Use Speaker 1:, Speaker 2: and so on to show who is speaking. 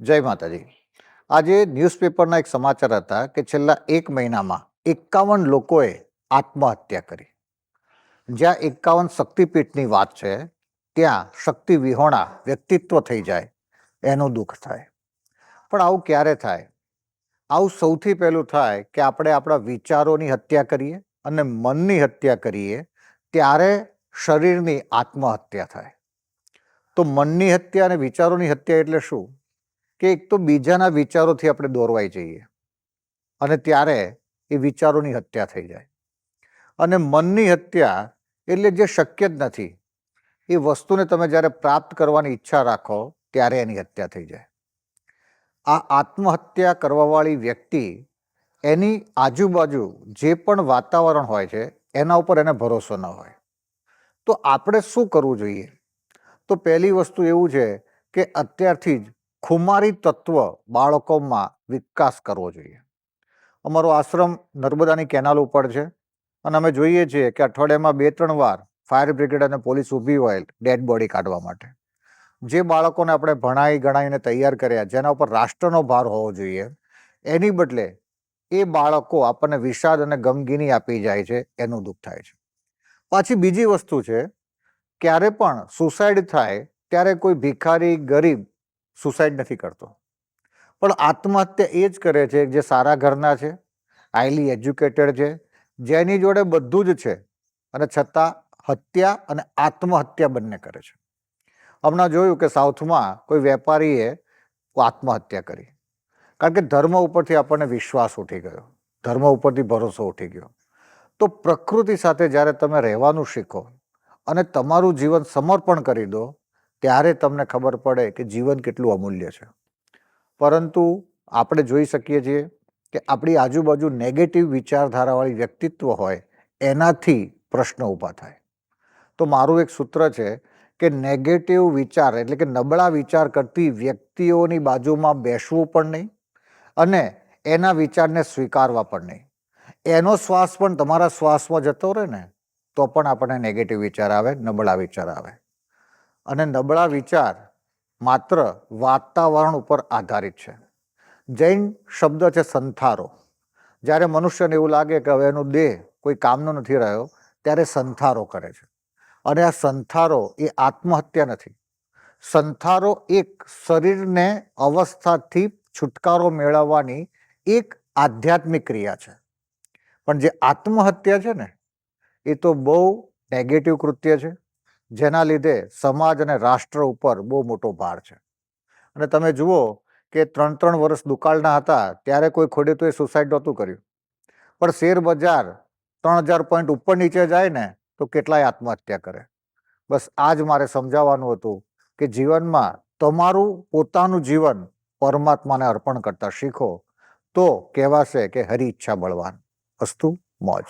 Speaker 1: જય માતાજી. આજે ન્યૂઝપેપરના એક સમાચાર હતા કે છેલ્લા એક મહિનામાં એકાવન લોકોએ આત્મહત્યા કરી. જ્યાં એકાવન શક્તિપીઠની વાત છે, ત્યાં શક્તિ વિહોણા વ્યક્તિત્વ થઈ જાય, એનું દુઃખ થાય. પણ આવું ક્યારે થાય? આવું સૌથી પહેલું થાય કે આપણે આપણા વિચારોની હત્યા કરીએ અને મનની હત્યા કરીએ, ત્યારે શરીરની આત્મહત્યા થાય. તો મનની હત્યા અને વિચારોની હત્યા એટલે શું? કે એક તો બીજાના વિચારોથી આપણે દોરવાઈ જઈએ. અને ત્યારે એ વિચારોની હત્યા થઈ જાય. અને મનની હત્યા એટલે જે શક્ય જ નથી, એ વસ્તુને તમે જ્યારે પ્રાપ્ત કરવાની ઈચ્છા રાખો, ત્યારે એની હત્યા થઈ જાય. આ આત્મહત્યા કરવાવાળી વ્યક્તિ એની આજુબાજુ જે પણ વાતાવરણ હોય છે, એના ઉપર એને ભરોસો ન હોય. તો આપણે શું કરવું જોઈએ? તો પહેલી વસ્તુ એવું છે કે અત્યારથી જ ખુમારી તત્વ બાળકોમાં વિકાસ કરવો જોઈએ. અમારો આશ્રમ નર્મદાની કેનાલ ઉપર છે અને અમે જોઈએ છીએ કે અઠવાડિયામાં બે ત્રણ વાર ફાયર બ્રિગેડ અને પોલીસ ઊભી હોય ડેડ બોડી કાઢવા માટે. જે બાળકોને આપણે ભણાઈ ગણાઈને તૈયાર કર્યા જેના ઉપર રાષ્ટ્રનો ભાર હોવો જોઈએ, એની બદલે એ બાળકો આપણને વિષાદ અને ગમગીની આપી જાય છે, એનું દુઃખ થાય છે. પાછી બીજી વસ્તુ છે, ક્યારે પણ સુસાઇડ થાય, ત્યારે કોઈ ભિખારી, ગરીબ સુસાઇડ નથી કરતો. પણ આત્મહત્યા એ જ કરે છે જે સારા ઘરના છે હાઈલી એજ્યુકેટેડ છે, જેની જોડે બધું જ છે, અને છતાં હત્યા અને આત્મહત્યા બંને કરે છે. હમણાં જોયું કે સાઉથમાં કોઈ વેપારીએ આત્મહત્યા કરી. કારણ કે ધર્મ ઉપરથી આપણને વિશ્વાસ ઉઠી ગયો. ધર્મ ઉપરથી ભરોસો ઉઠી ગયો. તો પ્રકૃતિ સાથે જ્યારે તમે રહેવાનું શીખો અને તમારું જીવન સમર્પણ કરી દો ત્યારે તમને ખબર પડે કે જીવન કેટલું અમૂલ્ય છે. પરંતુ આપણે જોઈ શકીએ છીએ કે આપણી આજુબાજુ નેગેટિવ વિચારધારાવાળી વ્યક્તિત્વ હોય, એનાથી પ્રશ્નો ઊભા થાય. તો મારું એક સૂત્ર છે કે નેગેટિવ વિચાર એટલે કે નબળા વિચાર કરતી વ્યક્તિઓની બાજુમાં બેસવું પણ નહીં અને એના વિચારને સ્વીકારવા પણ નહીં. એનો શ્વાસ પણ તમારા શ્વાસમાં જતો રહે ને તો પણ આપણને નેગેટિવ વિચાર આવે, નબળા વિચાર આવે. અને નબળા વિચાર માત્ર વાતાવરણ ઉપર આધારિત છે. જૈન શબ્દ છે સંથારો. જ્યારે મનુષ્યને એવું લાગે કે હવે એનો દેહ કોઈ કામનો નથી રહ્યો, ત્યારે સંથારો કરે છે. અને આ સંથારો એ આત્મહત્યા નથી. સંથારો એક શરીરને અવસ્થાથી છુટકારો મેળવવાની એક આધ્યાત્મિક ક્રિયા છે. પણ જે આત્મહત્યા છે ને, એ તો બહુ નેગેટિવ કૃત્ય છે. જેના લીધે સમાજ અને રાષ્ટ્ર ઉપર બહુ મોટો ભાર છે. અને તમે જુઓ કે ત્રણ ત્રણ વર્ષ દુકાળના હતા, ત્યારે કોઈ ખોડે તો એ સુસાઇડ નહોતું કર્યું. પણ શેર બજાર ત્રણ હજાર પોઈન્ટ ઉપર નીચે જાય ને, તો કેટલાય આત્મહત્યા કરે. બસ આ જ મારે સમજાવવાનું હતું કે જીવનમાં તમારું પોતાનું જીવન પરમાત્માને અર્પણ કરતા શીખો, તો કહેવાશે કે હરી ઈચ્છા બળવાન. અસ્તુ, મોજ.